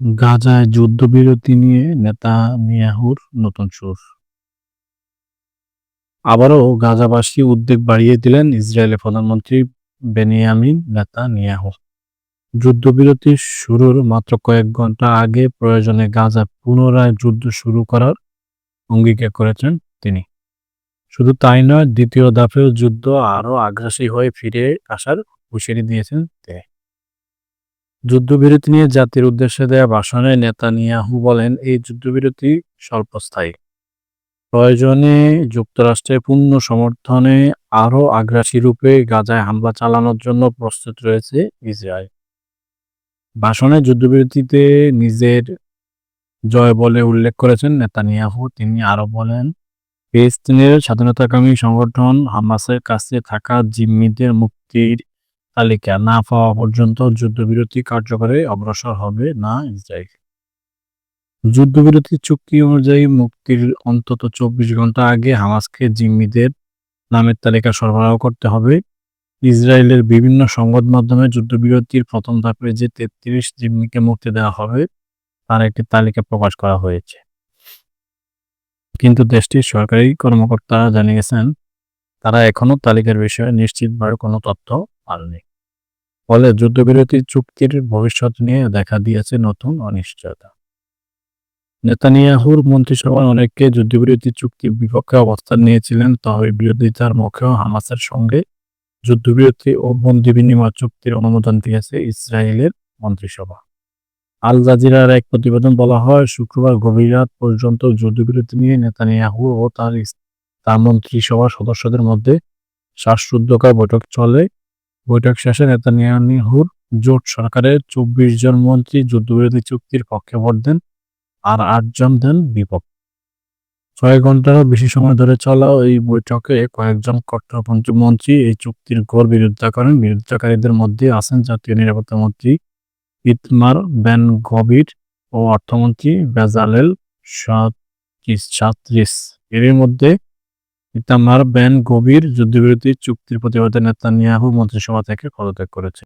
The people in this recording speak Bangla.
গাজায় যুদ্ধবিরতি নিয়ে নেতানিয়াহুর নতুন সুর। আবারও গাজাবাসী উদ্বেগ বাড়িয়ে দিলেন ইসরায়েলের প্রধানমন্ত্রী বেনিয়ামিন নেতানিয়াহু। যুদ্ধবিরতি শুরুর মাত্র কয়েক ঘণ্টা আগে প্রয়োজনে গাজা পুনরায় যুদ্ধ শুরু করার অঙ্গীকার করেছেন তিনি। শুধু তাই নয়, দ্বিতীয় দফেও যুদ্ধ আরও আগ্রাসী হয়ে ফিরে আসার হুঁশিয়ারি দিয়েছেন তিনি। যুদ্ধবিরতি নিয়ে জাতির উদ্দেশ্যে দেয়া ভাষণে নেতানিয়াহু বলেন, এই যুদ্ধবিরতি স্বল্পস্থায়ী। প্রয়োজনে যুক্তরাষ্ট্রের পূর্ণ সমর্থনে আরও আগ্রাসী রূপে গাজায় হামলা চালানোর জন্য প্রস্তুত রয়েছে ইসরায়েল। ভাষণে যুদ্ধবিরতিতে নিজের জয় বলে উল্লেখ করেছেন নেতানিয়াহু। তিনি আরও বলেন, ফিলিস্তিনের স্বাধীনতাকামী সংগঠন হামাসের কাছে থাকা জিম্মিদের মুক্তির তালিকা না পাওয়া পর্যন্ত যুদ্ধবিরতি কার্যকরে অগ্রসর হবে না ইসরায়েল। যুদ্ধবিরতি চুক্তি অনুযায়ী মুক্তির অন্তত চব্বিশ ঘণ্টা আগে হামাসকে জিম্মিদের নামের তালিকা সরবরাহ করতে হবে। ইসরায়েলের বিভিন্ন সংবাদ মাধ্যমে যুদ্ধবিরতির প্রথম ধাপে যে তেত্রিশ জিম্মিকে মুক্তি দেওয়া হবে, তার একটি তালিকা প্রকাশ করা হয়েছে। কিন্তু দেশটির সরকারি কর্মকর্তারা জানিয়েছেন, তারা এখনও তালিকার বিষয়ে নিশ্চিতভাবে কোনো তথ্য পাননি। ফলে যুদ্ধবিরতি চুক্তির ভবিষ্যৎ নিয়ে দেখা দিয়েছে নতুন অনিশ্চয়তা। নেতানিয়াহুর মন্ত্রিসভার অনেকে যুদ্ধবিরতি চুক্তির বিপক্ষে অবস্থান নিয়েছিলেন, তবে বিরোধিতার মুখেও হামাসের সঙ্গে যুদ্ধবিরতি ও বন্দি বিনিময় চুক্তির অনুমোদন দিয়েছে ইসরায়েলের মন্ত্রিসভা। আল জাজিরার এক প্রতিবেদন বলা হয়, শুক্রবার গভীর রাত পর্যন্ত যুদ্ধবিরতি নিয়ে নেতানিয়াহু ও তার তার মন্ত্রিসভার সদস্যদের মধ্যে শ্বাসরুদ্ধকার বৈঠক চলে। বৈঠক শেষে নেতানিয়াহুর জোট সরকারের চব্বিশ জন মন্ত্রী যুদ্ধবিরতি চুক্তির পক্ষে ভোট দেন আর আটজন দেন বিপক্ষে। ছয় ঘন্টারও বেশি সময় ধরে চলা এই বৈঠকে কয়েকজন কট্টরপন্থী মন্ত্রী এই চুক্তির ঘোর বিরোধিতা করেন। বিরোধিতাকারীদের মধ্যে আছেন জাতীয় নিরাপত্তা মন্ত্রী ইতমার বেন গবির ও অর্থমন্ত্রী বেজালেল সাত্রিস এর মধ্যে ইতামার বেন গভীর যুদ্ধবিরতি চুক্তির প্রতিবাদে নেতানিয়াহু মন্ত্রিসভা থেকে পদত্যাগ করেছে।